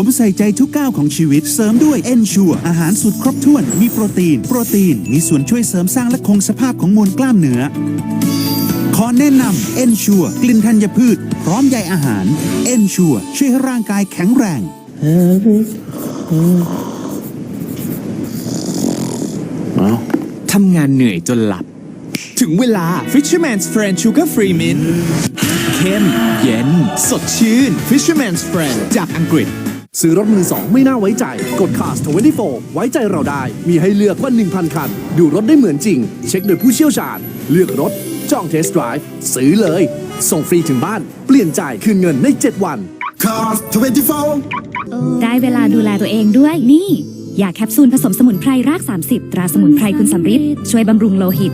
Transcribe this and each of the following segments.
ผมใส่ใจทุกก้าวของชีวิต เสริมด้วย Ensure อาหารสูตรครบถ้วน มีโปรตีน โปรตีน มีส่วนช่วยเสริมสร้างและคงสภาพของมวลกล้ามเนื้อ ขอแนะนำ Ensure กลิ่นธัญพืช พร้อมใยอาหาร Ensure ช่วยให้ร่างกายแข็งแรง ทำงานเหนื่อยจนหลับ ถึงเวลา Fisherman's Friend Sugar Free Mint เข้มเย็น สดชื่น Fisherman's Friend จากอังกฤษ ซื้อรถมือสองไม่น่าไว้ใจ กด Cars 24 ไว้ใจเราได้ มีให้เลือกกว่า 1,000 คัน ดูรถได้เหมือนจริง เช็คโดยผู้เชี่ยวชาญ เลือกรถ จองเทสต์ไดรฟ์ซื้อเลย ส่งฟรีถึงบ้าน เปลี่ยนจ่ายคืนเงินใน 7 วัน Cars 24 ได้เวลาดูแลตัวเองด้วยนี่ยาแคปซูลผสมสมุนไพรราก 30 ตราสมุนไพรคุณสำริดช่วยบำรุงโลหิต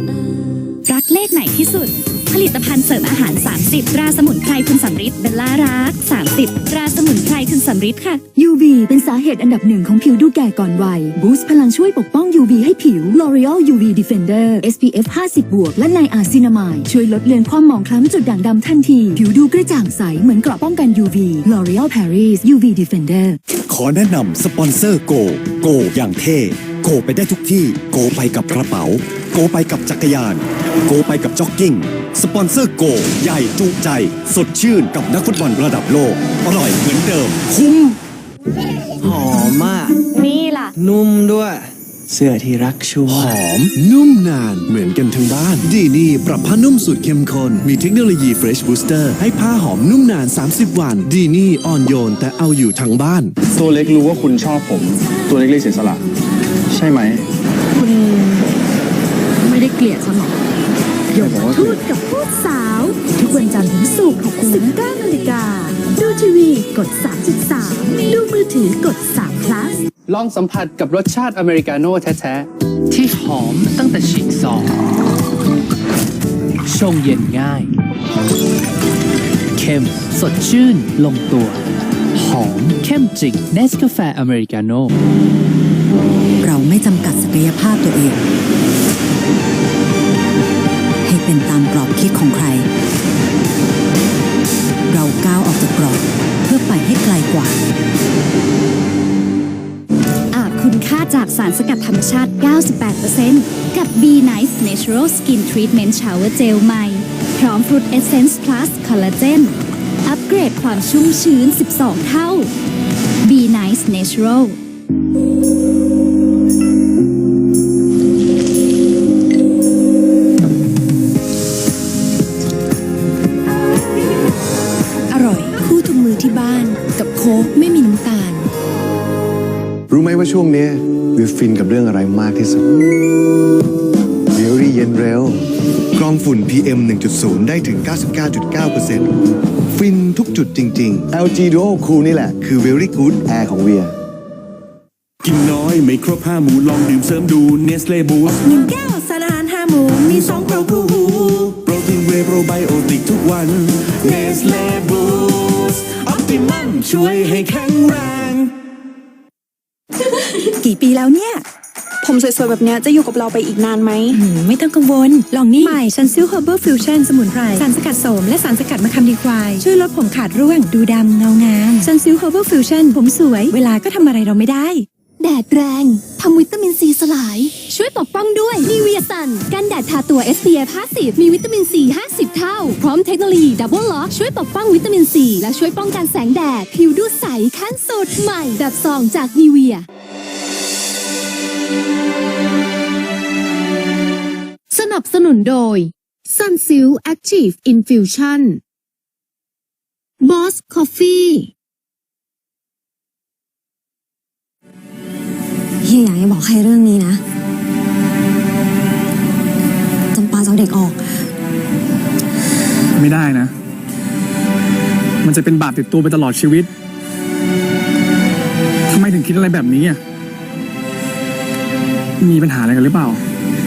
รักเลขไหนที่สุด ผลิตภัณฑ์เสริมอาหาร 30 ตราสมุนไพรคุณสำริดเบลล่ารัก 30 ตราสมุนไพรคุณสำริดค่ะ UV เป็นสาเหตุอันดับหนึ่งของผิวดูแก่ก่อนวัย บูสต์พลังช่วยปกป้อง UV ให้ผิว L'Oreal UV Defender SPF 50 บวก และไนอาซินามายช่วยลดเลือนความหมองคล้ำจุดด่างดำทันที ผิวดูกระจ่างใสเหมือนเกราะป้องกัน UV L'Oreal Paris UV Defender ขอแนะนำสปอนเซอร์โกโกอย่างเท่โกไปได้ทุกที่โกไปกับกระเป๋า โกไปกับจักรยาน โกไปกับจ็อกกิ้ง สปอนเซอร์โก ใหญ่จุใจ สดชื่นกับนักฟุตบอลระดับโลก อร่อยเหมือนเดิม คุ้ม หอมมาก นี่ล่ะ นุ่มด้วย เสื้อที่รักชัวหร์อม นุ่มนานเหมือนกันทั้งบ้าน ดีนี่ปรับผ้านุ่มสูตรเข้มข้นมีเทคโนโลยี Fresh Booster ให้ผ้าหอมนุ่มนาน 30 วัน ดีนี่อ่อนโยนแต่เอาอยู่ทั้งบ้าน ตัวเล็กรู้ว่าคุณชอบผม ตัวเล็กเลยเสียสละ ใช่ไหม คุณ ไม่ได้เกลียดฉันหรอกยมทูตกับพูดสาว ทุกวันจันทร์ถึงศุกร์19นาฬิกา ดูทีวีกด 3.3 ดูมือถือกด3 plus ลองสัมผัสกับรสชาติอเมริกาโน่แท้ๆ ที่หอมตั้งแต่ฉีกซองชงเย็นง่าย เข้มสดชื่นลงตัว หอมเข้มจริงเนสกาแฟอเมริกาโน่เราไม่จำกัดศักยภาพตัวเอง ให้เป็นตามกรอบคิดของใคร เราก้าวออกจากกรอบเพื่อไปให้ไกลกว่าอาบคุณค่าจากสารสกัดธรรมชาติ 98%กับ B Nice Natural Skin Treatment Shower Gel ใหม่ พร้อม Fruit Essence Plus Collagen อัปเกรดความชุ่มชื้น 12 เท่า B Nice Natural ทุกมือที่บ้าน กับโค้กไม่มีน้ำตาล รู้ไหมว่าช่วงเนี้ยวิวฟินกับเรื่องอะไรมากที่สุดวิวรี่เย็นเร็วกรองฝุ่น PM 1.0 ได้ถึง 99.9%ฟินทุกจุดจริง ๆ LG Duo Cool นี่แหละ คือ Very Good Air ของเวีย กินน้อยไม่ครบห้าหมูลองดื่มเสริมดูเนสเล่บูสหนึ่งแก้วสารอาหารห้าหมูมีสองโปรคูหูโปรตีนเวย์โปรไบโอติกทุกวันเนสเล่บูส ออปติมัมช่วยให้แข็งแรง กี่ปีแล้วเนี่ย ผมสวยๆ แบบเนี้ยจะอยู่กับเราไปอีกนานไหม หืมไม่ต้องกังวล ลองนี่ใหม่ซันซิลเฮอร์เบอร์ฟิวชั่นสมุนไพร สารสกัดโสมและสารสกัดมะขามดีควาย ช่วยลดผมขาดร่วง ดูดำเงางามซันซิลเฮอร์เบอร์ฟิวชั่นผมสวย เวลาก็ทำอะไรเราไม่ได้ แดดแรงทำวิตามินซีสลาย ช่วยปกป้องด้วยนิเวียซันกันแดดทาตัว SPF 50 มีวิตามินซี 50 เท่า พร้อมเทคโนโลยีดับเบิลล็อกช่วยปกป้องวิตามินซี และช่วยป้องกันแสงแดด ผิวดูใสขั้นสุดใหม่ แบบซองจากนิเวีย สนับสนุนโดย Sunsil Active Infusion Boss Coffee เฮียอยากให้บอกใครเรื่องนี้นะจำปาจะเอาเด็กออก ไม่ได้นะ มันจะเป็นบาปติดตัวไปตลอดชีวิตทำไมถึงคิดอะไรแบบนี้อะมีปัญหาอะไรกันหรือเปล่า